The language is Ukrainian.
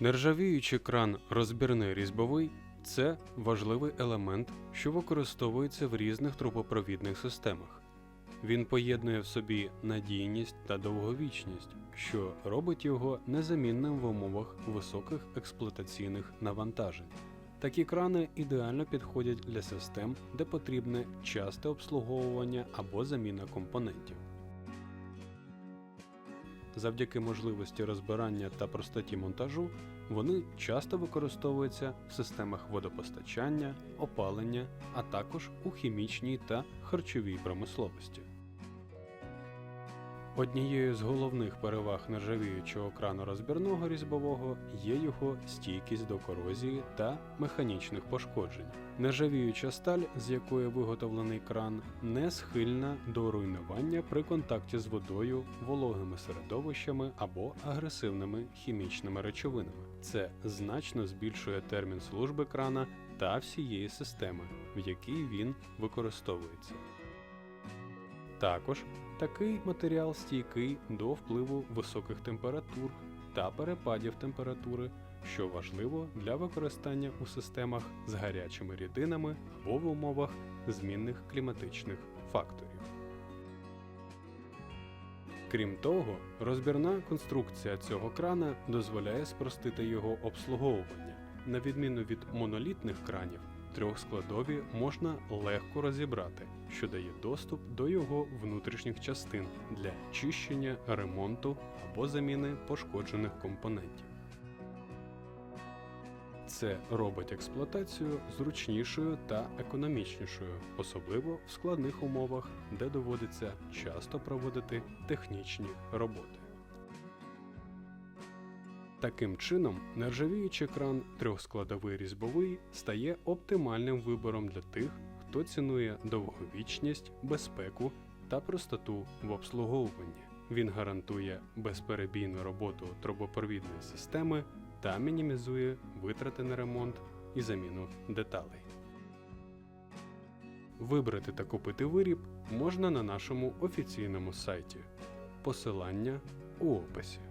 Нержавіючий кран розбірний різьбовий це важливий елемент, що використовується в різних трубопровідних системах. Він поєднує в собі надійність та довговічність, що робить його незамінним в умовах високих експлуатаційних навантажень. Такі крани ідеально підходять для систем, де потрібне часте обслуговування або заміна компонентів. Завдяки можливості розбирання та простоті монтажу вони часто використовуються в системах водопостачання, опалення, а також у хімічній та харчовій промисловості. Однією з головних переваг нержавіючого крану розбірного різьбового є його стійкість до корозії та механічних пошкоджень. Нержавіюча сталь, з якої виготовлений кран, не схильна до руйнування при контакті з водою, вологими середовищами або агресивними хімічними речовинами. Це значно збільшує термін служби крана та всієї системи, в якій він використовується. Також такий матеріал стійкий до впливу високих температур та перепадів температури, що важливо для використання у системах з гарячими рідинами або в умовах змінних кліматичних факторів. Крім того, розбірна конструкція цього крана дозволяє спростити його обслуговування. На відміну від монолітних кранів, трьохскладові можна легко розібрати, що дає доступ до його внутрішніх частин для чищення, ремонту або заміни пошкоджених компонентів. Це робить експлуатацію зручнішою та економічнішою, особливо в складних умовах, де доводиться часто проводити технічні роботи. Таким чином, нержавіючий кран трьохскладовий різьбовий стає оптимальним вибором для тих, хто цінує довговічність, безпеку та простоту в обслуговуванні. Він гарантує безперебійну роботу трубопровідної системи та мінімізує витрати на ремонт і заміну деталей. Вибрати та купити виріб можна на нашому офіційному сайті. Посилання у описі.